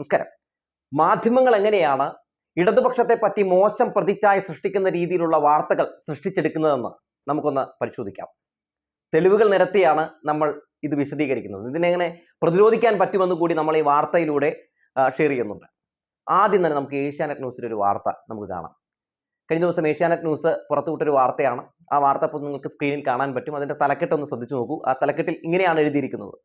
നമസ്കാരം. മാധ്യമങ്ങൾ എങ്ങനെയാണ് ഇടതുപക്ഷത്തെ പറ്റി മോശം പ്രതിച്ഛായ സൃഷ്ടിക്കുന്ന രീതിയിലുള്ള വാർത്തകൾ സൃഷ്ടിച്ചെടുക്കുന്നതെന്ന് നമുക്കൊന്ന് പരിശോധിക്കാം. തെളിവുകൾ നിരത്തിയാണ് നമ്മൾ ഇത് വിശദീകരിക്കുന്നത്. ഇതിനെങ്ങനെ പ്രതിരോധിക്കാൻ പറ്റുമെന്ന് കൂടി നമ്മൾ ഈ വാർത്തയിലൂടെ ഷെയർ ചെയ്യുന്നുണ്ട്. ആദ്യം തന്നെ നമുക്ക് ഏഷ്യാനെറ്റ് ന്യൂസിൽ ഒരു വാർത്ത നമുക്ക് കാണാം. കഴിഞ്ഞ ദിവസം ഏഷ്യാനെറ്റ് ന്യൂസ് പുറത്തുവിട്ടൊരു വാർത്തയാണ്. ആ വാർത്ത ഇപ്പോൾ നിങ്ങൾക്ക് സ്ക്രീനിൽ കാണാൻ പറ്റും. അതിന്റെ തലക്കെട്ടൊന്ന് ശ്രദ്ധിച്ചു നോക്കൂ. ആ തലക്കെട്ടിൽ ഇങ്ങനെയാണ് എഴുതിയിരിക്കുന്നത്.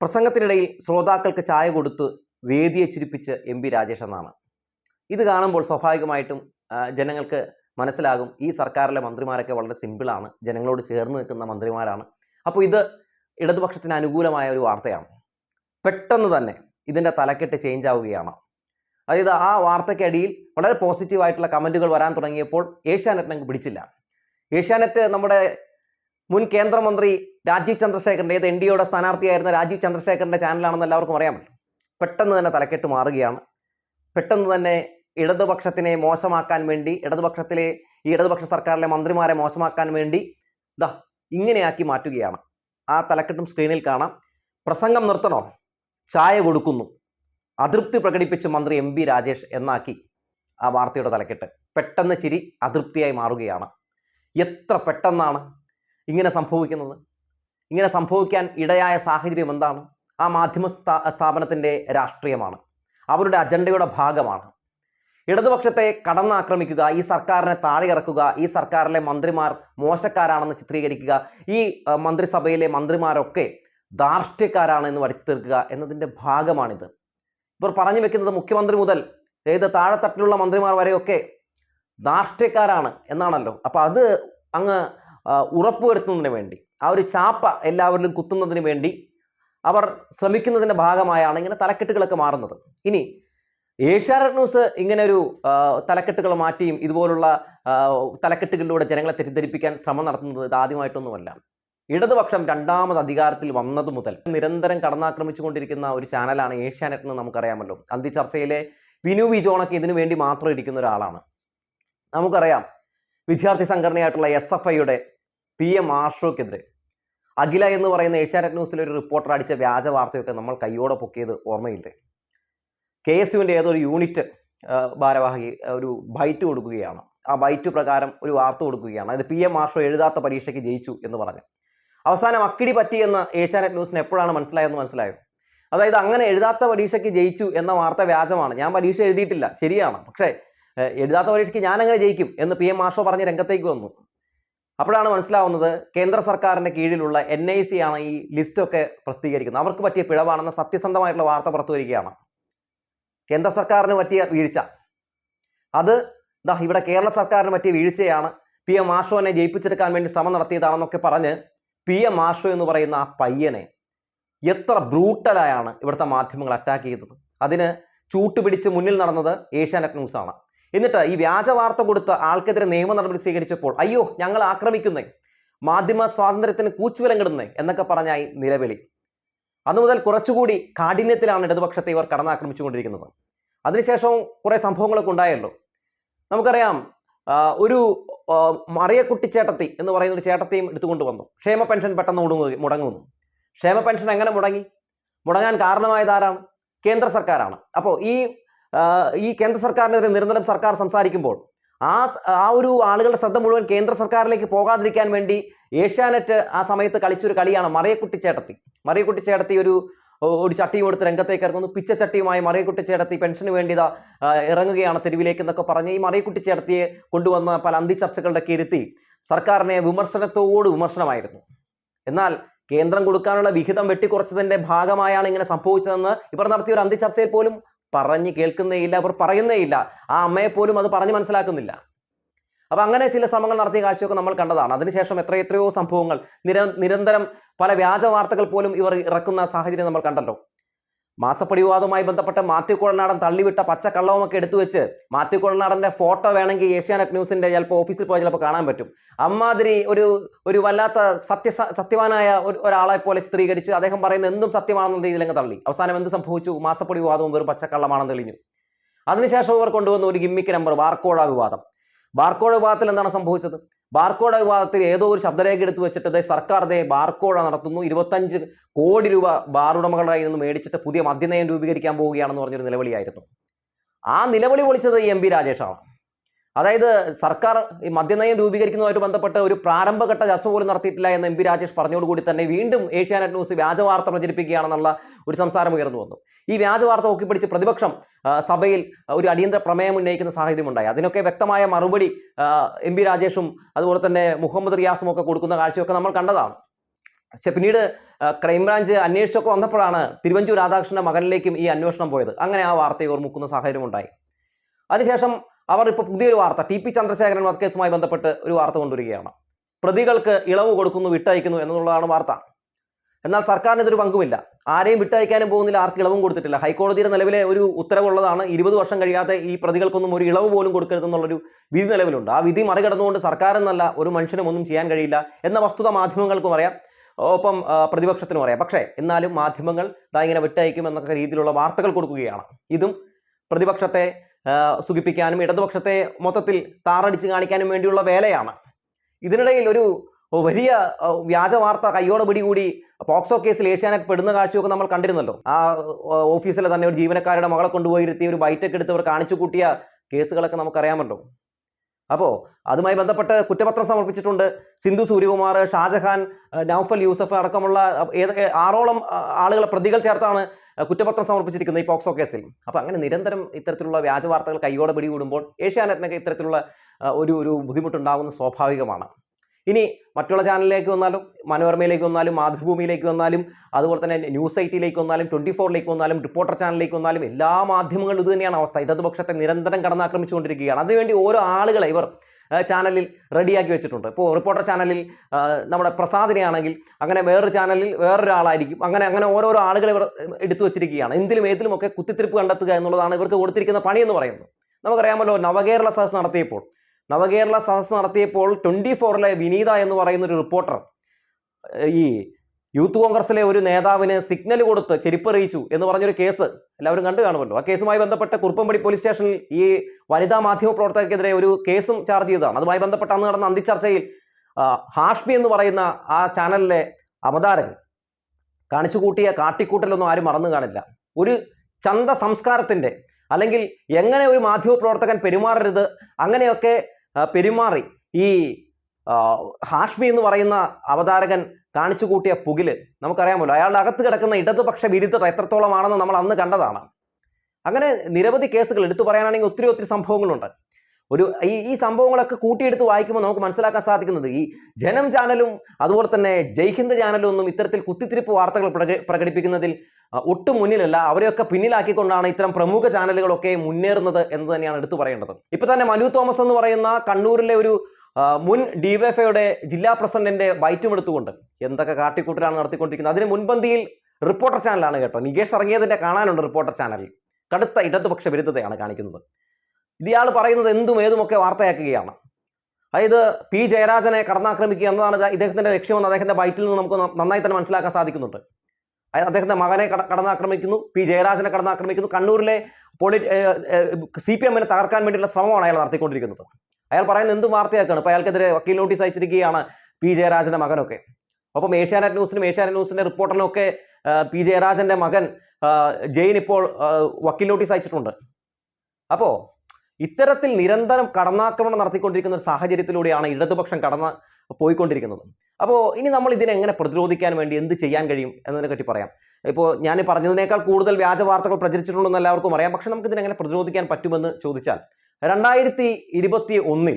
പ്രസംഗത്തിനിടയിൽ ശ്രോതാക്കൾക്ക് ചായ കൊടുത്ത് വേദിയെ ചിരിപ്പിച്ച് എം പി രാജേഷ് എന്നാണ്. ഇത് കാണുമ്പോൾ സ്വാഭാവികമായിട്ടും ജനങ്ങൾക്ക് മനസ്സിലാകും ഈ സർക്കാരിലെ മന്ത്രിമാരൊക്കെ വളരെ സിമ്പിളാണ് ജനങ്ങളോട് ചേർന്ന് നിൽക്കുന്ന മന്ത്രിമാരാണ്. അപ്പോൾ ഇത് ഇടതുപക്ഷത്തിന് അനുകൂലമായ ഒരു വാർത്തയാണ്. പെട്ടെന്ന് തന്നെ ഇതിന്റെ തലക്കെട്ട് ചേഞ്ച് ആവുകയാണ്. അതായത് ആ വാർത്തയ്ക്കടിയിൽ വളരെ പോസിറ്റീവായിട്ടുള്ള കമന്റുകൾ വരാൻ തുടങ്ങിയപ്പോൾ ഏഷ്യാനെറ്റ് ഞങ്ങൾക്ക് പിടിച്ചില്ല. ഏഷ്യാനെറ്റ് നമ്മുടെ മുൻ കേന്ദ്രമന്ത്രി രാജീവ് ചന്ദ്രശേഖരന്റെ ഏത് എൻ ഡി എയുടെ സ്ഥാനാർത്ഥിയായിരുന്ന രാജീവ് ചന്ദ്രശേഖരന്റെ ചാനലാണെന്ന് എല്ലാവർക്കും അറിയാമല്ലോ. പെട്ടെന്ന് തന്നെ തലക്കെട്ട് മാറുകയാണ്. പെട്ടെന്ന് തന്നെ ഇടതുപക്ഷത്തിനെ മോശമാക്കാൻ വേണ്ടി ഇടതുപക്ഷത്തിലെ ഈ ഇടതുപക്ഷ സർക്കാരിലെ മന്ത്രിമാരെ മോശമാക്കാൻ വേണ്ടി ദാ ഇങ്ങനെയാക്കി മാറ്റുകയാണ്. ആ തലക്കെട്ടും സ്ക്രീനിൽ കാണാം. പ്രസംഗം നിർത്തണോ? ചായ കൊടുക്കുന്നു. അതൃപ്തി പ്രകടിപ്പിച്ച് മന്ത്രി എം രാജേഷ് എന്നാക്കി ആ വാർത്തയുടെ തലക്കെട്ട്. പെട്ടെന്ന് ചിരി അതൃപ്തിയായി മാറുകയാണ്. എത്ര പെട്ടെന്നാണ് ഇങ്ങനെ സംഭവിക്കുന്നത്? ഇങ്ങനെ സംഭവിക്കാൻ ഇടയായ സാഹചര്യം എന്താണ്? ആ മാധ്യമ സ്ഥാ സ്ഥാപനത്തിന്റെ രാഷ്ട്രീയമാണ്. അവരുടെ അജണ്ടയുടെ ഭാഗമാണ്. ഇടതുപക്ഷത്തെ കടന്നാക്രമിക്കുക ഈ സർക്കാരിനെ താഴെ ഇറക്കുക ഈ സർക്കാരിലെ മന്ത്രിമാർ മോശക്കാരാണെന്ന് ചിത്രീകരിക്കുക ഈ മന്ത്രിസഭയിലെ മന്ത്രിമാരൊക്കെ ധാർഷ്ട്യക്കാരാണ് എന്ന് വരുത്തി തീർക്കുക എന്നതിന്റെ ഭാഗമാണിത്. ഇവർ പറഞ്ഞു വെക്കുന്നത് മുഖ്യമന്ത്രി മുതൽ ഏത് താഴെത്തട്ടിലുള്ള മന്ത്രിമാർ വരെയൊക്കെ ധാർഷ്ട്യക്കാരാണ് എന്നാണല്ലോ. അപ്പോൾ അത് അങ്ങ് ഉറപ്പുവരുത്തുന്നതിന് വേണ്ടി ആ ഒരു ചാപ്പ എല്ലാവരിലും കുത്തുന്നതിന് വേണ്ടി അവർ ശ്രമിക്കുന്നതിന്റെ ഭാഗമായാണ് ഇങ്ങനെ തലക്കെട്ടുകളൊക്കെ മാറുന്നത്. ഇനി ഏഷ്യാനെറ്റ് ന്യൂസ് ഇങ്ങനെ ഒരു തലക്കെട്ടുകൾ മാറ്റിയും ഇതുപോലുള്ള തലക്കെട്ടുകളിലൂടെ ജനങ്ങളെ തെറ്റിദ്ധരിപ്പിക്കാൻ ശ്രമം നടത്തുന്നത് ഇത് ആദ്യമായിട്ടൊന്നുമല്ല. ഇടതുപക്ഷം രണ്ടാമത് അധികാരത്തിൽ വന്നത് മുതൽ നിരന്തരം കടന്നാക്രമിച്ചുകൊണ്ടിരിക്കുന്ന ഒരു ചാനലാണ് ഏഷ്യാനെറ്റ് എന്ന് നമുക്കറിയാമല്ലോ. അന്തി ചർച്ചയിലെ വിനു വി ജോണൊക്കെ ഇതിനു വേണ്ടി മാത്രം ഇരിക്കുന്ന ഒരാളാണ്. നമുക്കറിയാം വിദ്യാർത്ഥി സംഘടനയായിട്ടുള്ള എസ് എഫ് ഐയുടെ പി എം ആർഷോക്കെതിരെ അഖില എന്ന് പറയുന്ന ഏഷ്യാനെറ്റ് ന്യൂസിലെ ഒരു റിപ്പോർട്ടർ അടിച്ച വ്യാജ വാർത്തയൊക്കെ നമ്മൾ കയ്യോടെ പൊക്കിയത് ഓർമ്മയില്ലേ? കെ എസ് യുവിന്റെ ഏതൊരു യൂണിറ്റ് ഭാരവാഹി ഒരു ബൈറ്റ് കൊടുക്കുകയാണ്. ആ ബൈറ്റ് പ്രകാരം ഒരു വാർത്ത കൊടുക്കുകയാണ്. അതായത് പി എം മാർഷോ എഴുതാത്ത പരീക്ഷയ്ക്ക് ജയിച്ചു എന്ന് പറഞ്ഞു. അവസാനം അക്കിടി പറ്റി എന്ന് ഏഷ്യാനെറ്റ് ന്യൂസിന് എപ്പോഴാണ് മനസ്സിലായെന്ന് മനസ്സിലായോ? അതായത് അങ്ങനെ എഴുതാത്ത പരീക്ഷയ്ക്ക് ജയിച്ചു എന്ന വാർത്ത വ്യാജമാണ്. ഞാൻ പരീക്ഷ എഴുതിയിട്ടില്ല. ശരിയാണ്. പക്ഷേ എഴുതാത്ത പരീക്ഷയ്ക്ക് ഞാൻ എങ്ങനെ ജയിക്കും എന്ന് പി എം മാഷോ പറഞ്ഞ് രംഗത്തേക്ക് വന്നു. അപ്പോഴാണ് മനസ്സിലാവുന്നത് കേന്ദ്ര സർക്കാരിന്റെ കീഴിലുള്ള എൻ ഐ സി ആണ് ഈ ലിസ്റ്റൊക്കെ പ്രസിദ്ധീകരിക്കുന്നത്. അവർക്ക് പറ്റിയ പിഴവാണെന്ന സത്യസന്ധമായിട്ടുള്ള വാർത്ത പുറത്തു വരികയാണ്. കേന്ദ്ര സർക്കാരിന് പറ്റിയ വീഴ്ച. അത് ദാ ഇവിടെ കേരള സർക്കാരിന് പറ്റിയ വീഴ്ചയാണ് പി എം ആഷോനെ ജയിപ്പിച്ചെടുക്കാൻ വേണ്ടി ശ്രമം നടത്തിയതാണെന്നൊക്കെ പറഞ്ഞ് പി എം ആഷോ എന്ന് പറയുന്ന ആ പയ്യനെ എത്ര ബ്രൂട്ടലായാണ് ഇവിടുത്തെ മാധ്യമങ്ങൾ അറ്റാക്ക് ചെയ്തത്. അതിന് ചൂട്ടുപിടിച്ച് മുന്നിൽ നടന്നത് ഏഷ്യാനെറ്റ് ന്യൂസാണ്. എന്നിട്ട് ഈ വ്യാജ വാർത്ത കൊടുത്ത ആൾക്കെതിരെ നിയമ നടപടി സ്വീകരിച്ചപ്പോൾ അയ്യോ ഞങ്ങൾ ആക്രമിക്കുന്നേ മാധ്യമ സ്വാതന്ത്ര്യത്തിന് കൂച്ചുവിലങ്ങിടുന്നേ എന്നൊക്കെ പറഞ്ഞായി നിലവിളി. അന്നു മുതൽ കുറച്ചുകൂടി കാഠിന്യത്തിലാണ് ഇടതുപക്ഷത്തെ ഇവർ കടന്നാക്രമിച്ചുകൊണ്ടിരിക്കുന്നത്. അതിനുശേഷവും കുറേ സംഭവങ്ങളൊക്കെ ഉണ്ടായല്ലോ. നമുക്കറിയാം ഒരു മറിയക്കുട്ടി ചേട്ടത്തി എന്ന് പറയുന്ന ഒരു ചേട്ടത്തെയും എടുത്തുകൊണ്ട് വന്നു. ക്ഷേമ പെൻഷൻ പെട്ടെന്ന് മുടങ്ങുക മുടങ്ങുന്നു. ക്ഷേമ പെൻഷൻ എങ്ങനെ മുടങ്ങി? മുടങ്ങാൻ കാരണമായത് ആരാണ്? കേന്ദ്ര സർക്കാരാണ്. അപ്പോൾ ഈ ഈ കേന്ദ്ര സർക്കാരിനെതിരെ നിരന്തരം സർക്കാർ സംസാരിക്കുമ്പോൾ ആ ആ ഒരു ആളുകളുടെ ശ്രദ്ധ മുഴുവൻ കേന്ദ്ര സർക്കാരിലേക്ക് പോകാതിരിക്കാൻ വേണ്ടി ഏഷ്യാനെറ്റ് ആ സമയത്ത് കളിച്ചൊരു കളിയാണ് മറിയക്കുട്ടി ചേട്ടത്തി. മറിയക്കുട്ടി ചേട്ടത്തി ഒരു ഒരു ചട്ടിയും എടുത്ത് രംഗത്തേക്ക് ഇറങ്ങുന്നു. പിച്ച ചട്ടിയുമായി മറിയക്കുട്ടി ചേട്ടത്തി പെൻഷന് വേണ്ടി ഇറങ്ങുകയാണ് തെരുവിലേക്ക് എന്നൊക്കെ പറഞ്ഞ് ഈ മറിയക്കുട്ടി ചേട്ടത്തിയെ കൊണ്ടുവന്ന പല അന്തി ചർച്ചകളുടെ ഇരുത്തി സർക്കാരിനെ വിമർശനത്തോട് വിമർശനമായിരുന്നു. എന്നാൽ കേന്ദ്രം കൊടുക്കാനുള്ള വിഹിതം വെട്ടിക്കുറച്ചതിന്റെ ഭാഗമായാണ് ഇങ്ങനെ സംഭവിച്ചതെന്ന് ഇവർ നടത്തിയ ഒരു അന്തിച്ചർച്ചയിൽ പോലും പറഞ്ഞ് കേൾക്കുന്നേയില്ല അവർ പറയുന്നേയില്ല. ആ അമ്മയെ പോലും അത് പറഞ്ഞ് മനസ്സിലാക്കുന്നില്ല. അപ്പൊ അങ്ങനെ ചില ശ്രമങ്ങൾ നടത്തിയ കാഴ്ചയൊക്കെ നമ്മൾ കണ്ടതാണ്. അതിനുശേഷം എത്ര എത്രയോ സംഭവങ്ങൾ നിര നിരന്തരം പല വ്യാജ വാർത്തകൾ പോലും ഇവർ ഇറക്കുന്ന സാഹചര്യം നമ്മൾ കണ്ടല്ലോ. മാസപ്പടി വിവാദവുമായി ബന്ധപ്പെട്ട് മാത്യു കുഴൽനാടൻ തള്ളിവിട്ട പച്ചക്കള്ളവുമൊക്കെ എടുത്തു വെച്ച് മാത്യു കുഴൽനാടന്റെ ഫോട്ടോ വേണമെങ്കിൽ ഏഷ്യാനെറ്റ് ന്യൂസിന്റെ ചിലപ്പോൾ ഓഫീസിൽ പോയാൽ ചിലപ്പോൾ കാണാൻ പറ്റും. അമ്മാതിരി ഒരു ഒരു വല്ലാത്ത സത്യ സത്യവാനായ ഒരു ഒരാളെ പോലെ ചിത്രീകരിച്ച് അദ്ദേഹം പറയുന്ന എന്തും സത്യമാണെന്ന രീതിയിൽ അങ്ങ് തള്ളി. അവസാനം എന്ത് സംഭവിച്ചു? മാസപ്പടിവാദവും വെറും പച്ചക്കള്ളമാണെന്ന് തെളിഞ്ഞു. അതിനുശേഷം ഇവർ കൊണ്ടുവന്ന ഒരു ഗിമ്മിക്ക് നമ്പർ വാർക്കോഴ വിവാദം. ബാർക്കോഡ് വിഭാഗത്തിൽ എന്താണ് സംഭവിച്ചത്? ബാർക്കോഴ വിഭാഗത്തിൽ ഏതോ ഒരു ശബ്ദരേഖ എടുത്തു വെച്ചിട്ട് സർക്കാർ ദേ ബാർക്കോഴ നടത്തുന്നു. ഇരുപത്തഞ്ച് കോടി രൂപ ബാർ ഉടമകളുടെ കയ്യിൽ നിന്ന് മേടിച്ചിട്ട് പുതിയ മദ്യനയം രൂപീകരിക്കാൻ പോവുകയാണെന്ന് പറഞ്ഞൊരു നിലവിളിയായിരുന്നു. ആ നിലവിളി വിളിച്ചത് എം പി രാജേഷാണ്. അതായത് സർക്കാർ ഈ മദ്യനയം രൂപീകരിക്കുന്നതുമായിട്ട് ബന്ധപ്പെട്ട് ഒരു പ്രാരംഭഘട്ട ചർച്ച പോലും നടത്തിയിട്ടില്ല എന്ന് എം പി രാജേഷ് പറഞ്ഞതോടുകൂടി തന്നെ വീണ്ടും ഏഷ്യാനെറ്റ് ന്യൂസ് വ്യാജ വാർത്ത പ്രചരിപ്പിക്കുകയാണെന്നുള്ള ഒരു സംസാരം ഉയർന്നു വന്നു. ഈ വ്യാജ വാർത്ത ഒക്കിപ്പിടിച്ച് പ്രതിപക്ഷം സഭയിൽ ഒരു അടിയന്തര പ്രമേയം ഉന്നയിക്കുന്ന സാഹചര്യം ഉണ്ടായി അതിനൊക്കെ വ്യക്തമായ മറുപടി എം പി രാജേഷും അതുപോലെ തന്നെ മുഹമ്മദ് റിയാസും ഒക്കെ കൊടുക്കുന്ന കാഴ്ചയൊക്കെ നമ്മൾ കണ്ടതാണ്. പക്ഷെ പിന്നീട് ക്രൈംബ്രാഞ്ച് അന്വേഷിച്ചൊക്കെ വന്നപ്പോഴാണ് തിരുവഞ്ചൂർ രാധാകൃഷ്ണന്റെ മകനിലേക്കും ഈ അന്വേഷണം പോയത്. അങ്ങനെ ആ വാർത്തയെ ഓർമ്മിക്കുന്ന സാഹചര്യം ഉണ്ടായി അതിനുശേഷം അവർ ഇപ്പോൾ പുതിയൊരു വാർത്ത ടി പി ചന്ദ്രശേഖരൻ വധക്കേസുമായി ബന്ധപ്പെട്ട് ഒരു വാർത്ത കൊണ്ടുവരികയാണ്. പ്രതികൾക്ക് ഇളവ് കൊടുക്കുന്നു വിട്ടയക്കുന്നു എന്നുള്ളതാണ് വാർത്ത. എന്നാൽ സർക്കാരിന് ഇതൊരു പങ്കുമില്ല. ആരെയും വിട്ടയക്കാനും പോകുന്നില്ല ആർക്ക് ഇളവും കൊടുത്തിട്ടില്ല. ഹൈക്കോടതിയുടെ നിലവിലെ ഒരു ഉത്തരവുള്ളതാണ് ഇരുപത് വർഷം കഴിയാതെ ഈ പ്രതികൾക്കൊന്നും ഒരു ഇളവ് പോലും കൊടുക്കരുതെന്നുള്ളൊരു വിധി നിലവിലുണ്ട്. ആ വിധി മറികടന്നുകൊണ്ട് സർക്കാരെന്നല്ല ഒരു മനുഷ്യനും ഒന്നും ചെയ്യാൻ കഴിയില്ല എന്ന വസ്തുത മാധ്യമങ്ങൾക്കും അറിയാം. ഒപ്പം പ്രതിപക്ഷത്തിനും അറിയാം. പക്ഷേ എന്നാലും മാധ്യമങ്ങൾ ഇതാ ഇങ്ങനെ വിട്ടയക്കും എന്നൊക്കെ രീതിയിലുള്ള വാർത്തകൾ കൊടുക്കുകയാണ്. ഇതും പ്രതിപക്ഷത്തെ സുഖിപ്പിക്കാനും ഇടതുപക്ഷത്തെ മൊത്തത്തിൽ താറടിച്ച് കാണിക്കാനും വേണ്ടിയുള്ള വേലയാണ്. ഇതിനിടയിൽ ഒരു വലിയ വ്യാജ വാർത്ത കയ്യോടെ പിടികൂടി പോക്സോ കേസിൽ ഏഷ്യാനെറ്റ് പെടുന്ന കാഴ്ചയൊക്കെ നമ്മൾ കണ്ടിരുന്നല്ലോ. ആ ഓഫീസിലെ തന്നെ ഒരു ജീവനക്കാരുടെ മകളെ കൊണ്ടുപോയി ഇരുത്തി ഒരു ബൈറ്റൊക്കെ എടുത്ത് അവർ കാണിച്ചു കൂട്ടിയ കേസുകളൊക്കെ നമുക്കറിയാമല്ലോ. അപ്പോൾ അതുമായി ബന്ധപ്പെട്ട് കുറ്റപത്രം സമർപ്പിച്ചിട്ടുണ്ട് സിന്ധു സൂര്യകുമാർ ഷാജഹാൻ നൌഫൽ യൂസഫ് അടക്കമുള്ള ഏതൊക്കെ ഏത് ആറോളം ആളുകളെ പ്രതികൾ ചേർത്താണ് കുറ്റപത്രം സമർപ്പിച്ചിരിക്കുന്നത് ഈ പോക്സോ കേസിൽ. അപ്പോൾ അങ്ങനെ നിരന്തരം ഇത്തരത്തിലുള്ള വ്യാജ വാർത്തകൾ കൈയോടെ പിടികൂടുമ്പോൾ ഏഷ്യാനെറ്റിനൊക്കെ ഇത്തരത്തിലുള്ള ഒരു ഒരു ബുദ്ധിമുട്ടുണ്ടാകുന്ന സ്വാഭാവികമാണ്. ഇനി മറ്റുള്ള ചാനലിലേക്ക് വന്നാലും മനോരമയിലേക്ക് വന്നാലും മാതൃഭൂമിയിലേക്ക് വന്നാലും അതുപോലെ തന്നെ ന്യൂസ് എയ്റ്റിലേക്ക് വന്നാലും ട്വന്റി ഫോറിലേക്ക് വന്നാലും റിപ്പോർട്ടർ ചാനലിലേക്ക് വന്നാലും എല്ലാ മാധ്യമങ്ങളും ഇത് തന്നെയാണ് അവസ്ഥ. ഇടതുപക്ഷത്തെ നിരന്തരം കടന്നാക്രമിച്ചുകൊണ്ടിരിക്കുകയാണ്. അതിനുവേണ്ടി ഓരോ ആളുകളെ ഇവർ ചാനലിൽ റെഡിയാക്കി വെച്ചിട്ടുണ്ട്. ഇപ്പോൾ റിപ്പോർട്ടർ ചാനലിൽ നമ്മുടെ പ്രസാദിനെ ആണെങ്കിൽ അങ്ങനെ വേറൊരു ചാനലിൽ വേറൊരാളായിരിക്കും. അങ്ങനെ അങ്ങനെ ഓരോരോ ആളുകൾ ഇവർ എടുത്തു വെച്ചിരിക്കുകയാണ്. എന്തിലും ഏതിലുമൊക്കെ കുത്തിത്തിരിപ്പ് കണ്ടെത്തുക എന്നുള്ളതാണ് ഇവർക്ക് കൊടുത്തിരിക്കുന്ന പണി എന്ന് പറയുന്നത്. നമുക്കറിയാമല്ലോ നവകേരള സദസ് നടത്തിയപ്പോൾ നവകേരള സദസ് നടത്തിയപ്പോൾ ട്വന്റി ഫോറിലെ വിനീത എന്ന് പറയുന്ന ഒരു റിപ്പോർട്ടർ ഈ യൂത്ത് കോൺഗ്രസിലെ ഒരു നേതാവിന് സിഗ്നൽ കൊടുത്ത് ചെരിപ്പറിയിച്ചു എന്ന് പറഞ്ഞൊരു കേസ് എല്ലാവരും കണ്ടു കാണുമല്ലോ. ആ കേസുമായി ബന്ധപ്പെട്ട് കുറുപ്പമ്പടി പോലീസ് സ്റ്റേഷനിൽ ഈ വനിതാ മാധ്യമ പ്രവർത്തകർക്കെതിരെ ഒരു കേസും ചാർജ് ചെയ്തതാണ്. അതുമായി ബന്ധപ്പെട്ട് അന്ന് നടന്ന അന്തിച്ചർച്ചയിൽ ഹാഷ്മി എന്ന് പറയുന്ന ആ ചാനലിലെ അവതാരൻ കാണിച്ചു കൂട്ടിയ കാട്ടിക്കൂട്ടലൊന്നും ആരും മറന്നു കാണില്ല. ഒരു ചന്ത സംസ്കാരത്തിന്റെ അല്ലെങ്കിൽ എങ്ങനെ ഒരു മാധ്യമ പ്രവർത്തകൻ പെരുമാറരുത് അങ്ങനെയൊക്കെ പെരുമാറി ഈ ഹാഷ്മി എന്ന് പറയുന്ന അവതാരകൻ കാണിച്ചു കൂട്ടിയ പുകിൽ നമുക്കറിയാമല്ലോ അയാളുടെ അകത്ത് കിടക്കുന്ന ഇടതുപക്ഷ വിരുദ്ധത എത്രത്തോളമാണെന്ന് നമ്മൾ അന്ന് കണ്ടതാണ്. അങ്ങനെ നിരവധി കേസുകൾ എടുത്തു പറയാനാണെങ്കിൽ ഒത്തിരി ഒത്തിരി സംഭവങ്ങളുണ്ട്. ഒരു ഈ ഈ സംഭവങ്ങളൊക്കെ കൂട്ടിയെടുത്ത് വായിക്കുമ്പോൾ നമുക്ക് മനസ്സിലാക്കാൻ സാധിക്കുന്നത് ഈ ജനം ചാനലും അതുപോലെ തന്നെ ജയ്ഹിന്ദ് ചാനലും ഒന്നും ഇത്തരത്തിൽ കുത്തിത്തിരിപ്പ് വാർത്തകൾ പ്രക- പ്രകടിപ്പിക്കുന്നതിൽ ഒട്ടും മുന്നിലല്ല. അവരെയൊക്കെ പിന്നിലാക്കിക്കൊണ്ടാണ് ഇത്തരം പ്രമുഖ ചാനലുകളൊക്കെ മുന്നേറുന്നത് എന്ന് തന്നെയാണ് എടുത്തു പറയേണ്ടത്. ഇപ്പൊ തന്നെ മനു തോമസ് എന്ന് പറയുന്ന കണ്ണൂരിലെ ഒരു മുൻ ഡിവൈഎഫ്ഐയുടെ ജില്ലാ പ്രസിഡന്റിന്റെ ബൈറ്റും എടുത്തുകൊണ്ട് എന്തൊക്കെ കാട്ടിക്കൂട്ടലാണ് നടത്തിക്കൊണ്ടിരിക്കുന്നത്. അതിന് മുൻപന്തിയിൽ റിപ്പോർട്ടർ ചാനലാണ് കേട്ടോ. നികേഷ് ഇറങ്ങിയതിന്റെ കാണാനുണ്ട് റിപ്പോർട്ടർ ചാനലിൽ. കടുത്ത ഇടതുപക്ഷ വിരുദ്ധതയാണ് കാണിക്കുന്നത്. ഇയാൾ പറയുന്നത് എന്തും ഏതുമൊക്കെ വാർത്തയാക്കുകയാണ്. അതായത് പി ജയരാജനെ കടന്നാക്രമിക്കുക എന്നതാണ് ഇദ്ദേഹത്തിന്റെ ലക്ഷ്യമെന്ന് അദ്ദേഹത്തിന്റെ ബൈറ്റിൽ നിന്ന് നമുക്ക് നന്നായി തന്നെ മനസ്സിലാക്കാൻ സാധിക്കുന്നുണ്ട്. അദ്ദേഹത്തിന്റെ മകനെ കടന്നാക്രമിക്കുന്നു പി ജയരാജനെ കടന്നാക്രമിക്കുന്നു. കണ്ണൂരിലെ പൊളി സി പി എമ്മിനെ തകർക്കാൻ വേണ്ടിയുള്ള ശ്രമമാണ് അയാൾ നടത്തിക്കൊണ്ടിരിക്കുന്നത്. അയാൾ പറയുന്നത് എന്തും വാർത്തയാക്കാണ്. ഇപ്പൊ അയാൾക്കെതിരെ വക്കീൽ നോട്ടീസ് അയച്ചിരിക്കുകയാണ് പി. ജയരാജന്റെ മകനൊക്കെ. ഒപ്പം ഏഷ്യാനെറ്റ് ന്യൂസിനും ഏഷ്യാനെറ്റ് ന്യൂസിന്റെ റിപ്പോർട്ടറിനും ഒക്കെ പി. ജയരാജന്റെ മകൻ ജെയിൻ ഇപ്പോൾ വക്കീൽ നോട്ടീസ് അയച്ചിട്ടുണ്ട്. അപ്പോ ഇത്തരത്തിൽ നിരന്തരം കടന്നാക്രമണം നടത്തിക്കൊണ്ടിരിക്കുന്ന ഒരു സാഹചര്യത്തിലൂടെയാണ് ഇടതുപക്ഷം കടന്ന് പോയിക്കൊണ്ടിരിക്കുന്നത്. അപ്പോൾ ഇനി നമ്മൾ ഇതിനെ എങ്ങനെ പ്രതിരോധിക്കാൻ വേണ്ടി എന്ത് ചെയ്യാൻ കഴിയും എന്നതിനെ പറ്റി പറയാം. ഇപ്പോൾ ഞാൻ പറഞ്ഞതിനേക്കാൾ കൂടുതൽ വ്യാജ വാർത്തകൾ പ്രചരിച്ചിട്ടുണ്ടെന്ന് എല്ലാവർക്കും അറിയാം. പക്ഷെ നമുക്ക് ഇതിനെങ്ങനെ പ്രതിരോധിക്കാൻ പറ്റുമെന്ന് ചോദിച്ചാൽ രണ്ടായിരത്തി ഇരുപത്തി ഒന്നിൽ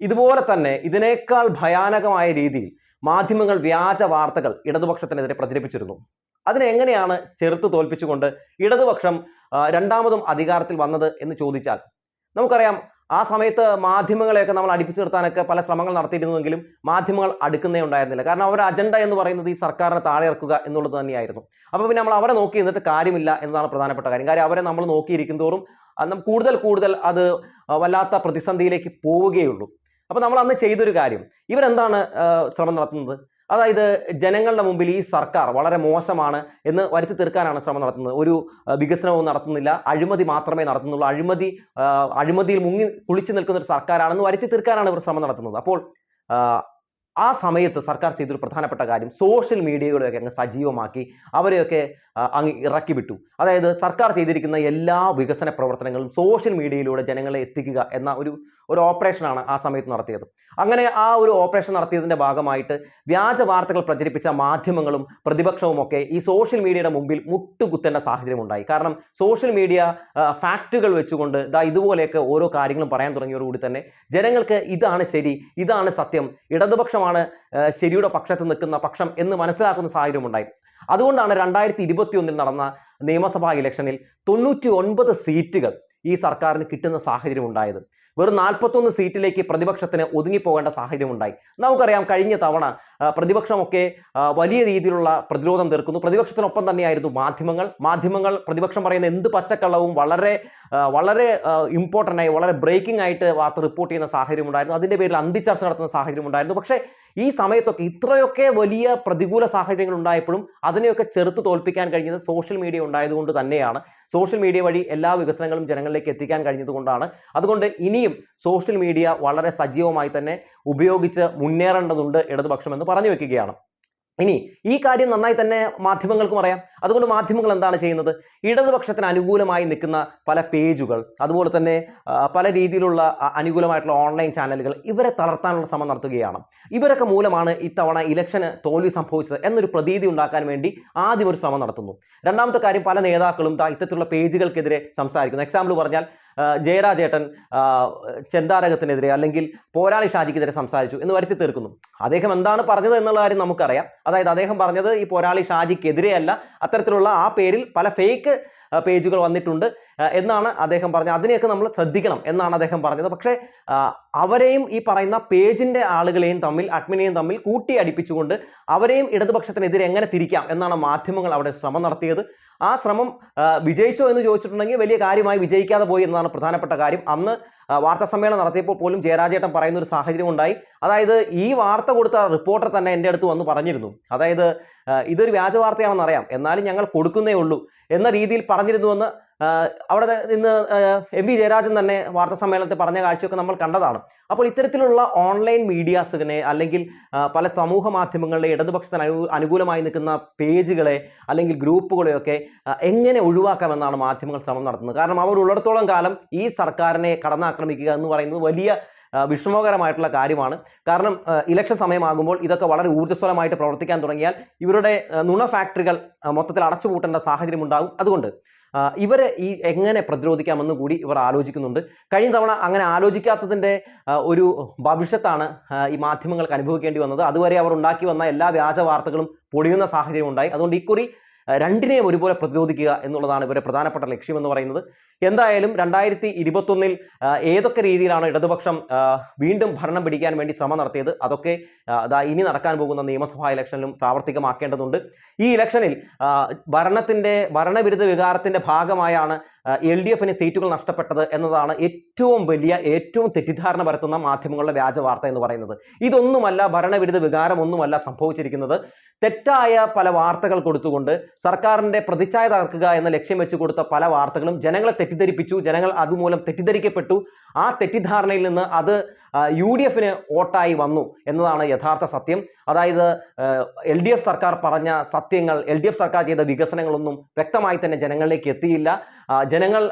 ഇതുപോലെ തന്നെ ഇതിനേക്കാൾ ഭയാനകമായ രീതിയിൽ മാധ്യമങ്ങൾ വ്യാജ വാർത്തകൾ ഇടതുപക്ഷത്തിനെതിരെ പ്രചരിപ്പിച്ചിരുന്നു. അതിനെങ്ങനെയാണ് ചെറുത്ത് തോൽപ്പിച്ചുകൊണ്ട് ഇടതുപക്ഷം രണ്ടാമതും അധികാരത്തിൽ വന്നത് എന്ന് ചോദിച്ചാൽ നമുക്കറിയാം ആ സമയത്ത് മാധ്യമങ്ങളെയൊക്കെ നമ്മൾ അടിപ്പിച്ചു നിർത്താനൊക്കെ പല ശ്രമങ്ങൾ നടത്തിയിരുന്നുവെങ്കിലും മാധ്യമങ്ങൾ അടുക്കുന്നേ ഉണ്ടായിരുന്നില്ല. കാരണം അവരുടെ അജണ്ട എന്ന് പറയുന്നത് ഈ സർക്കാരിനെ താഴെ ഇറക്കുക എന്നുള്ളത് തന്നെയായിരുന്നു. അപ്പോൾ പിന്നെ നമ്മൾ അവരെ നോക്കി നിന്നിട്ട് കാര്യമില്ല എന്നതാണ് പ്രധാനപ്പെട്ട കാര്യം. കാര്യം അവരെ നമ്മൾ നോക്കിയിരിക്കും തോറും അത് നം- കൂടുതൽ കൂടുതൽ അത് വല്ലാത്ത പ്രതിസന്ധിയിലേക്ക് പോവുകയുള്ളൂ. അപ്പോൾ നമ്മൾ അന്ന് ചെയ്തൊരു കാര്യം ഇവരെന്താണ് ശ്രമം നടത്തുന്നത്? അതായത് ജനങ്ങളുടെ മുമ്പിൽ ഈ സർക്കാർ വളരെ മോശമാണ് എന്ന് വരുത്തി തീർക്കാനാണ് ശ്രമം നടത്തുന്നത്. ഒരു വികസനവും നടത്തുന്നില്ല. അഴിമതി മാത്രമേ നടത്തുന്നുള്ളൂ. അഴിമതി അഴിമതിയിൽ മുങ്ങി കുളിച്ചു നിൽക്കുന്ന ഒരു സർക്കാരാണെന്ന് വരുത്തി തീർക്കാനാണ് ഇവർ ശ്രമം നടത്തുന്നത്. അപ്പോൾ ആ, സമയത്ത് സർക്കാർ ചെയ്തൊരു പ്രധാനപ്പെട്ട കാര്യം സോഷ്യൽ മീഡിയകളെയൊക്കെ അങ്ങ് സജീവമാക്കി അവരെയൊക്കെ അങ്ങ് ഇറക്കി വിട്ടു അതായത് സർക്കാർ ചെയ്തിരിക്കുന്ന എല്ലാ വികസന പ്രവർത്തനങ്ങളും സോഷ്യൽ മീഡിയയിലൂടെ ജനങ്ങളെ എത്തിക്കുക എന്ന ഒരു ഒരു ഓപ്പറേഷനാണ് ആ സമയത്ത് നടത്തിയത്. അങ്ങനെ ആ ഒരു ഓപ്പറേഷൻ നടത്തിയതിന്റെ ഭാഗമായിട്ട് വ്യാജ വാർത്തകൾ പ്രചരിപ്പിച്ച മാധ്യമങ്ങളും പ്രതിപക്ഷവും ഒക്കെ ഈ സോഷ്യൽ മീഡിയയുടെ മുമ്പിൽ മുട്ടുകുത്തേണ്ട സാഹചര്യം ഉണ്ടായി. കാരണം സോഷ്യൽ മീഡിയ ഫാക്റ്റുകൾ വെച്ചുകൊണ്ട് ദാ ഇതുപോലെയൊക്കെ ഓരോ കാര്യങ്ങളും പറയാൻ തുടങ്ങിയതോടുകൂടി തന്നെ ജനങ്ങൾക്ക് ഇതാണ് ശരി ഇതാണ് സത്യം ഇടതുപക്ഷമാണ് ശരിയുടെ പക്ഷത്ത് നിൽക്കുന്ന പക്ഷം എന്ന് മനസ്സിലാക്കുന്ന സാഹചര്യം ഉണ്ടായി. അതുകൊണ്ടാണ് രണ്ടായിരത്തി ഇരുപത്തി ഒന്നിൽ നടന്ന നിയമസഭാ ഇലക്ഷനിൽ തൊണ്ണൂറ്റി ഒൻപത് സീറ്റുകൾ ഈ സർക്കാരിന് കിട്ടുന്ന സാഹചര്യം ഉണ്ടായത്. വെറും നാൽപ്പത്തൊന്ന് സീറ്റിലേക്ക് പ്രതിപക്ഷത്തിന് ഒതുങ്ങിപ്പോകേണ്ട സാഹചര്യം ഉണ്ടായി നമുക്കറിയാം കഴിഞ്ഞ തവണ പ്രതിപക്ഷമൊക്കെ വലിയ രീതിയിലുള്ള പ്രതിരോധം തീർക്കുന്നു. പ്രതിപക്ഷത്തിനൊപ്പം തന്നെയായിരുന്നു മാധ്യമങ്ങൾ. മാധ്യമങ്ങൾ പ്രതിപക്ഷം പറയുന്ന എന്ത് പച്ചക്കള്ളവും വളരെ വളരെ ഇമ്പോർട്ടന്റ് ആയി വളരെ ബ്രേക്കിംഗ് ആയിട്ട് വാർത്ത റിപ്പോർട്ട് ചെയ്യുന്ന സാഹചര്യം ഉണ്ടായിരുന്നു അതിന്റെ പേരിൽ അന്തിച്ചർച്ച നടത്തുന്ന സാഹചര്യം ഉണ്ടായിരുന്നു പക്ഷേ ഈ സമയത്തൊക്കെ ഇത്രയൊക്കെ വലിയ പ്രതികൂല സാഹചര്യങ്ങൾ ഉണ്ടായപ്പോഴും അതിനെയൊക്കെ ചെറുത്ത് തോൽപ്പിക്കാൻ കഴിഞ്ഞത് സോഷ്യൽ മീഡിയ ഉണ്ടായതുകൊണ്ട് തന്നെയാണ്. സോഷ്യൽ മീഡിയ വഴി എല്ലാ വികസനങ്ങളും ജനങ്ങളിലേക്ക് എത്തിക്കാൻ കഴിഞ്ഞതുകൊണ്ടാണ്. അതുകൊണ്ട് ഇനിയും സോഷ്യൽ മീഡിയ വളരെ സജീവമായി തന്നെ ഉപയോഗിച്ച് മുന്നേറേണ്ടതുണ്ട് ഇടതുപക്ഷം എന്ന് പറഞ്ഞു വെക്കുകയാണ്. ഇനി ഈ കാര്യം നന്നായി തന്നെ മാധ്യമങ്ങൾക്കും അറിയാം. അതുകൊണ്ട് മാധ്യമങ്ങൾ എന്താണ് ചെയ്യുന്നത്? ഇടതുപക്ഷത്തിന് അനുകൂലമായി നിൽക്കുന്ന പല പേജുകൾ അതുപോലെ തന്നെ പല രീതിയിലുള്ള അനുകൂലമായിട്ടുള്ള ഓൺലൈൻ ചാനലുകൾ ഇവരെ തളർത്താനുള്ള ശ്രമം നടത്തുകയാണ്. ഇവരൊക്കെ മൂലമാണ് ഇത്തവണ ഇലക്ഷന് തോൽവി സംഭവിച്ചത് എന്നൊരു പ്രതീതി ഉണ്ടാക്കാൻ വേണ്ടി ആദ്യം ഒരു ശ്രമം നടത്തുന്നു. രണ്ടാമത്തെ കാര്യം പല നേതാക്കളും ഇത്തരത്തിലുള്ള പേജുകൾക്കെതിരെ സംസാരിക്കുന്നു. എക്സാമ്പിൾ പറഞ്ഞാൽ ജയരാജേട്ടൻ ചെന്താരകത്തിനെതിരെ അല്ലെങ്കിൽ പോരാളി ഷാജിക്കെതിരെ സംസാരിച്ചു എന്ന് വരുത്തി തീർക്കുന്നു. അദ്ദേഹം എന്താണ് പറഞ്ഞത് എന്നുള്ള കാര്യം നമുക്കറിയാം. അതായത് അദ്ദേഹം പറഞ്ഞത് ഈ പോരാളി ഷാജിക്കെതിരെയല്ല. അത്തരത്തിലുള്ള ആ പേരിൽ പല ഫേക്ക് പേജുകൾ വന്നിട്ടുണ്ട്. എന്നാണ് അദ്ദേഹം പറഞ്ഞത്. അതിനെയൊക്കെ നമ്മൾ ശ്രദ്ധിക്കണം എന്നാണ് അദ്ദേഹം പറഞ്ഞത്. പക്ഷേ അവരെയും ഈ പറയുന്ന പേജിന്റെ ആളുകളെയും തമ്മിൽ അഡ്മിനെയും തമ്മിൽ കൂട്ടി അടിപ്പിച്ചുകൊണ്ട് അവരെയും ഇടതുപക്ഷത്തിനെതിരെ എങ്ങനെ തിരിക്കാം എന്നാണ് മാധ്യമങ്ങൾ അവിടെ ശ്രമം നടത്തിയത്. ആ ശ്രമം വിജയിച്ചോ എന്ന് ചോദിച്ചിട്ടുണ്ടെങ്കിൽ വലിയ കാര്യമായി വിജയിക്കാതെ പോയി എന്നതാണ് പ്രധാനപ്പെട്ട കാര്യം. അന്ന് വാർത്താ സമ്മേളനം നടത്തിയപ്പോൾ പോലും ജയരാജേട്ടൻ പറയുന്ന ഒരു സാഹചര്യം ഉണ്ടായി. അതായത് ഈ വാർത്ത കൊടുത്ത റിപ്പോർട്ടർ തന്നെ എന്റെ അടുത്ത് വന്ന് പറഞ്ഞിരുന്നു. അതായത് ഇതൊരു വ്യാജ വാർത്തയാണെന്ന് അറിയാം എന്നാലും ഞങ്ങൾ കൊടുക്കുന്നേ ഉള്ളൂ എന്ന രീതിയിൽ പറഞ്ഞിരുന്നുവെന്ന് അവിടെ ഇന്ന് എം വി ജയരാജൻ തന്നെ വാർത്താ സമ്മേളനത്തിൽ പറഞ്ഞ കാഴ്ചയൊക്കെ നമ്മൾ കണ്ടതാണ്. അപ്പോൾ ഇത്തരത്തിലുള്ള ഓൺലൈൻ മീഡിയാസിനെ അല്ലെങ്കിൽ പല സമൂഹ മാധ്യമങ്ങളുടെ ഇടതുപക്ഷത്തിന് അനു അനുകൂലമായി നിൽക്കുന്ന പേജുകളെ അല്ലെങ്കിൽ ഗ്രൂപ്പുകളെയൊക്കെ എങ്ങനെ ഒഴിവാക്കാമെന്നാണ് മാധ്യമങ്ങൾ ശ്രമം നടത്തുന്നത്. കാരണം അവർ ഉള്ളിടത്തോളം കാലം ഈ സർക്കാരിനെ കടന്നാക്രമിക്കുക എന്ന് പറയുന്നത് വലിയ വിഷമകരമായിട്ടുള്ള കാര്യമാണ്. കാരണം ഇലക്ഷൻ സമയമാകുമ്പോൾ ഇതൊക്കെ വളരെ ഊർജസ്വലമായിട്ട് പ്രവർത്തിക്കാൻ തുടങ്ങിയാൽ ഇവരുടെ നുണ ഫാക്ടറികൾ മൊത്തത്തിൽ അടച്ചുപൂട്ടേണ്ട സാഹചര്യം ഉണ്ടാകും. അതുകൊണ്ട് ഇവരെ ഈ എങ്ങനെ പ്രതിരോധിക്കാമെന്ന് കൂടി ഇവർ ആലോചിക്കുന്നുണ്ട്. കഴിഞ്ഞ തവണ അങ്ങനെ ആലോചിക്കാത്തതിന്റെ ഒരു ഭവിഷ്യത്താണ് ഈ മാധ്യമങ്ങൾക്ക് അനുഭവിക്കേണ്ടി വന്നത്. അതുവരെ അവർ ഉണ്ടാക്കി വന്ന എല്ലാ വ്യാജ വാർത്തകളും പൊളിയുന്ന സാഹചര്യം ഉണ്ടായി അതുകൊണ്ട് ഇക്കുറി രണ്ടിനെയും ഒരുപോലെ പ്രതിരോധിക്കുക എന്നുള്ളതാണ് ഇവരുടെ പ്രധാനപ്പെട്ട ലക്ഷ്യം എന്ന് പറയുന്നത്. എന്തായാലും രണ്ടായിരത്തി ഇരുപത്തൊന്നിൽ ഏതൊക്കെ രീതിയിലാണ് ഇടതുപക്ഷം വീണ്ടും ഭരണം പിടിക്കാൻ വേണ്ടി ശ്രമം നടത്തിയത്? അതൊക്കെ അതാ ഇനി നടക്കാൻ പോകുന്ന നിയമസഭാ ഇലക്ഷനിലും പ്രാവർത്തികമാക്കേണ്ടതുണ്ട്. ഈ ഇലക്ഷനിൽ ഭരണത്തിന്റെ ഭരണവിരുദ്ധ വികാരത്തിന്റെ ഭാഗമായാണ് എൽ ഡി എഫിന് സീറ്റുകൾ നഷ്ടപ്പെട്ടത് എന്നതാണ് ഏറ്റവും വലിയ ഏറ്റവും തെറ്റിദ്ധാരണ പരത്തുന്ന മാധ്യമങ്ങളുടെ വ്യാജ വാർത്ത എന്ന് പറയുന്നത്. ഇതൊന്നുമല്ല ഭരണവിരുദ്ധ വികാരം ഒന്നുമല്ല സംഭവിച്ചിരിക്കുന്നത്. തെറ്റായ പല വാർത്തകൾ കൊടുത്തുകൊണ്ട് സർക്കാരിന്റെ പ്രതിച്ഛായ തകർക്കുക എന്ന ലക്ഷ്യം വെച്ച് കൊടുത്ത പല വാർത്തകളും ജനങ്ങളെ തെറ്റിദ്ധരിപ്പിച്ചു ജനങ്ങൾ അതുമൂലം തെറ്റിദ്ധരിക്കപ്പെട്ടു. ആ തെറ്റിദ്ധാരണയിൽ നിന്ന് അത് യു ഡി എഫിന് വോട്ടായി വന്നു എന്നതാണ് യഥാർത്ഥ സത്യം. അതായത് എൽ ഡി എഫ് സർക്കാർ പറഞ്ഞ സത്യങ്ങൾ എൽ ഡി എഫ് സർക്കാർ ചെയ്ത വികസനങ്ങളൊന്നും വ്യക്തമായി തന്നെ ജനങ്ങളിലേക്ക് എത്തിയില്ല. ജനങ്ങൾ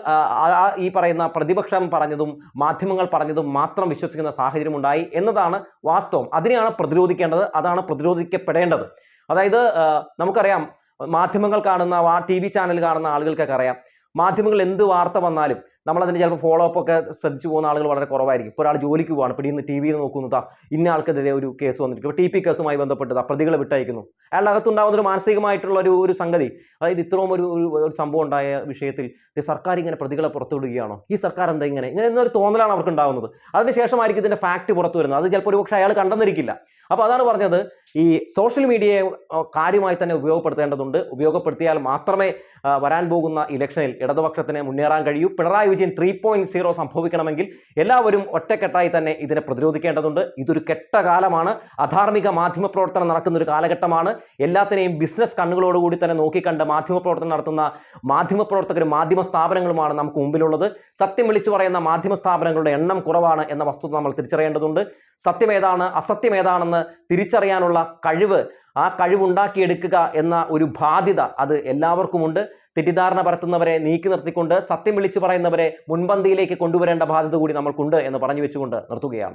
ഈ പറയുന്ന പ്രതിപക്ഷം പറഞ്ഞതും മാധ്യമങ്ങൾ പറഞ്ഞതും മാത്രം വിശ്വസിക്കുന്ന സാഹചര്യം ഉണ്ടായി എന്നതാണ് വാസ്തവം. അതിനെയാണ് പ്രതിരോധിക്കേണ്ടത് അതാണ് പ്രതിരോധിക്കപ്പെടേണ്ടത്. അതായത് നമുക്കറിയാം മാധ്യമങ്ങൾ കാണുന്ന ടി വി ചാനൽ കാണുന്ന ആളുകൾക്കൊക്കെ അറിയാം. മാധ്യമങ്ങൾ എന്ത് വാർത്ത വന്നാലും നമ്മളതിന് ചിലപ്പോൾ ഫോളോ അപ്പ് ഒക്കെ ശ്രദ്ധിച്ചു പോകുന്ന ആളുകൾ വളരെ കുറവായിരിക്കും. ഇപ്പോൾ ഒരാൾ ജോലിക്ക് പോവാണ്. പിടിയിൽ നിന്ന് ടി വിയിൽ നോക്കുന്നതാ ഇന്ന ആൾക്കെതിരെ ഒരു കേസ് വന്നിരിക്കും ഇപ്പോൾ ടി പി കേസുമായി ബന്ധപ്പെട്ടത് പ്രതികളെ വിട്ടയക്കുന്നു. അയാളുടെ അകത്തുണ്ടാകുന്ന ഒരു മാനസികമായിട്ടുള്ള ഒരു ഒരു സംഗതി. അതായത് ഇത്രയും ഒരു ഒരു സംഭവം ഉണ്ടായ വിഷയത്തിൽ സർക്കാർ ഇങ്ങനെ പ്രതികളെ പുറത്തുവിടുകയാണോ? ഈ സർക്കാർ എന്താ ഇങ്ങനെ? ഇങ്ങനെ എന്നൊരു തോന്നലാണ് അവർക്ക് ഉണ്ടാകുന്നത് അതിനുശേഷമായിരിക്കും ഇതിന്റെ ഫാക്ട് പുറത്തു വരുന്നത്. അത് ചിലപ്പോൾ ഒരു പക്ഷേ അയാൾ കണ്ടെന്നിരിക്കില്ല. അപ്പോൾ അതാണ് പറഞ്ഞത് ഈ സോഷ്യൽ മീഡിയയെ കാര്യമായി തന്നെ ഉപയോഗപ്പെടുത്തേണ്ടതുണ്ട്. ഉപയോഗപ്പെടുത്തിയാൽ മാത്രമേ വരാൻ പോകുന്ന ഇലക്ഷനിൽ ഇടതുപക്ഷത്തിന് മുന്നേറാൻ കഴിയൂ. Pinarayi Vijayan three point zero സംഭവിക്കണമെങ്കിൽ എല്ലാവരും ഒറ്റക്കെട്ടായി തന്നെ ഇതിനെ പ്രതിരോധിക്കേണ്ടതുണ്ട്. ഇതൊരു കെട്ട കാലമാണ് അധാർമിക മാധ്യമ പ്രവർത്തനം നടക്കുന്ന ഒരു കാലഘട്ടമാണ്. എല്ലാത്തിനെയും ബിസിനസ് കണ്ണുകളോടുകൂടി തന്നെ നോക്കിക്കണ്ട് മാധ്യമ പ്രവർത്തനം നടത്തുന്ന മാധ്യമ പ്രവർത്തകരും മാധ്യമ സ്ഥാപനങ്ങളുമാണ് നമുക്ക് മുമ്പിലുള്ളത്. സത്യം വിളിച്ചു പറയുന്ന മാധ്യമ സ്ഥാപനങ്ങളുടെ എണ്ണം കുറവാണ് എന്ന വസ്തുത നമ്മൾ തിരിച്ചറിയേണ്ടതുണ്ട്. സത്യം ഏതാണ്? അസത്യം ഏതാണെന്ന് തിരിച്ചറിയാനുള്ള കഴിവ് ആ കഴിവുണ്ടാക്കിയെടുക്കുക എന്ന ഒരു ബാധ്യത അത് എല്ലാവർക്കുമുണ്ട്. തെറ്റിദ്ധാരണ പരത്തുന്നവരെ നീക്കി നിർത്തിക്കൊണ്ട് സത്യം വിളിച്ചു പറയുന്നവരെ മുൻപന്തിയിലേക്ക് കൊണ്ടുവരേണ്ട ബാധ്യത കൂടി നമ്മൾക്കുണ്ട് എന്ന് പറഞ്ഞു വെച്ചുകൊണ്ട് നിർത്തുകയാണ്.